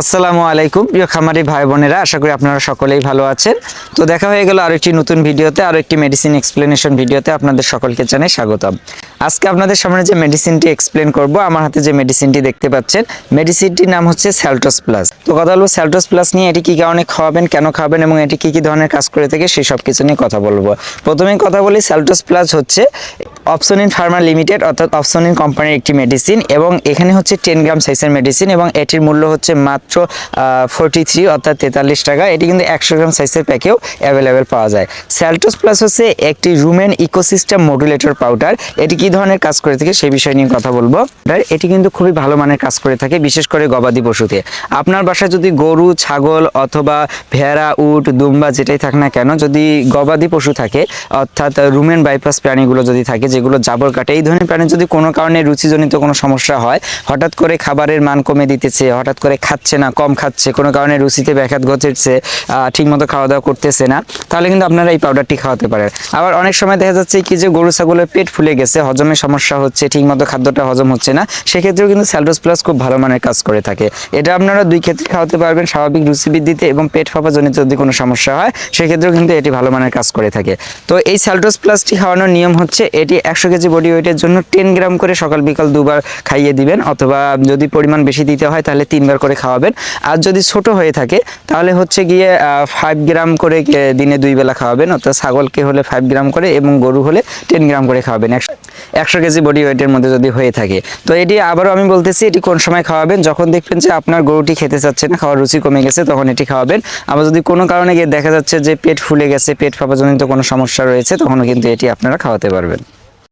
আসসালামু আলাইকুম, প্রিয় খামারি ভাই বোনেরা, আশা করি আপনারা সকলেই ভালো আছেন। তো দেখা হয়ে গেল আরও একটি নতুন ভিডিওতে আরও একটি মেডিসিন এক্সপ্লেনেশন ভিডিওতে আপনাদের সকলকে জানাই স্বাগতম। আজকে আপনাদের সামনে যে মেডিসিনটি এক্সপ্লেন করব, আমার হাতে যে মেডিসিনটি দেখতে পাচ্ছেন মেডিসিনটির নাম হচ্ছে স্যালটোস প্লাস তো কথা বলব স্যালটোস প্লাস নিয়ে, এটি কি কারণে খাওয়াবেন, কেন খাওয়াবেন, এবং এটি কি কি ধরনের কাজ করে থাকে, সেই সব কিছু নিয়ে কথা বলব। প্রথমেই কথা বলি স্যালটোস প্লাস হচ্ছে অপসনিন ফার্মা লিমিটেড অর্থাৎ অপসনিন কোম্পানির একটি মেডিসিন এবং এখানে হচ্ছে টেন গ্রাম সাইজের মেডিসিন এবং এটির মূল্য হচ্ছে মাত্র ফোরটি থ্রি অর্থাৎ তেতাল্লিশ টাকা। এটি কিন্তু একশো গ্রাম সাইজের প্যাকেও অ্যাভেলেবেল পাওয়া যায়। স্যালটোস প্লাস হচ্ছে একটি রুমেন ইকোসিস্টেম মডুলেটর পাউডার এটি কি ধরনের কাজ করে থাকে সেই বিষয় নিয়ে কথা বলব। এটি কিন্তু খুবই ভালো মানের কাজ করে থাকে, বিশেষ করে গবাদি পশুতে। আপনার বাসায় যদি গরু, ছাগল অথবা ভেড়া, উট, দুম্বা যেটাই থাক না কেন, যদি গবাদি পশু থাকে, অর্থাৎ রুমেন বাইপাস প্রাণীগুলো যদি থাকে যেগুলো জাবর কাটে। এই ধরনের প্রাণী যদি কোনো কারণে রুচিজনিত কোনো সমস্যা হয়, হঠাৎ করে খাবারের মান কমে দিতেছে, হঠাৎ করে খাচ্ছে না, কম খাচ্ছে, কোনো কারণে রুচিতে ব্যাঘাত ঘটেছে ঠিকমতো খাওয়া দাওয়া করতেছে না, তাহলে কিন্তু আপনারা এই পাউডারটি খাওয়াতে পারেন। আবার অনেক সময় দেখা যাচ্ছে কি যে গরু, ছাগলের পেট ফুলে গেছে হজমের সমস্যা হচ্ছে, ঠিকমতো খাদ্যটা হজম হচ্ছে না, সেক্ষেত্রেও কিন্তু স্যালডোস প্লাস খুব ভালো মানের কাজ করে থাকে। এটা আপনারা দুই ক্ষেত্রে খাওয়াতে পারবেন, স্বাভাবিক রুচি বৃদ্ধিতে এবং পেট ফাঁপা জনিত যদি কোনো সমস্যা হয়, সেক্ষেত্রেও কিন্তু এটি ভালো মানের কাজ করে থাকে। তো এই স্যালডোস প্লাসটি খাওয়ানোর নিয়ম হচ্ছে, এটি একশো কেজি বডি ওয়েটের জন্য টেন গ্রাম করে সকাল বিকাল দুবার খাইয়ে দিবেন, অথবা যদি পরিমাণ বেশি দিতে হয় তাহলে তিনবার করে খাওয়াবেন। আর যদি ছোট হয়ে থাকে, তাহলে হচ্ছে গিয়ে ফাইভ গ্রাম করে দিনে দুই বেলা খাওয়াবেন, অর্থাৎ ছাগলকে হলে ফাইভ গ্রাম করে এবং গরু হলে টেন গ্রাম করে খাওয়াবেন। একশো- একশো কেজি বডি ওয়েটের মধ্যে যদি হয়ে থাকে। তো এটি আবারও আমি বলতেছি, এটি কোন সময় খাওয়াবেন? যখন দেখবেন যে আপনার গরুটি খেতে চাচ্ছে না, খাওয়ার রুচি কমে গেছে, তখন এটি খাওয়াবেন। আবার যদি কোনো কারণে গিয়ে দেখা যাচ্ছে যে পেট ফুলে গেছে, পেট ফাঁপাজনিত কোনো সমস্যা রয়েছে, তখনও কিন্তু এটি আপনারা খাওয়াতে পারবেন।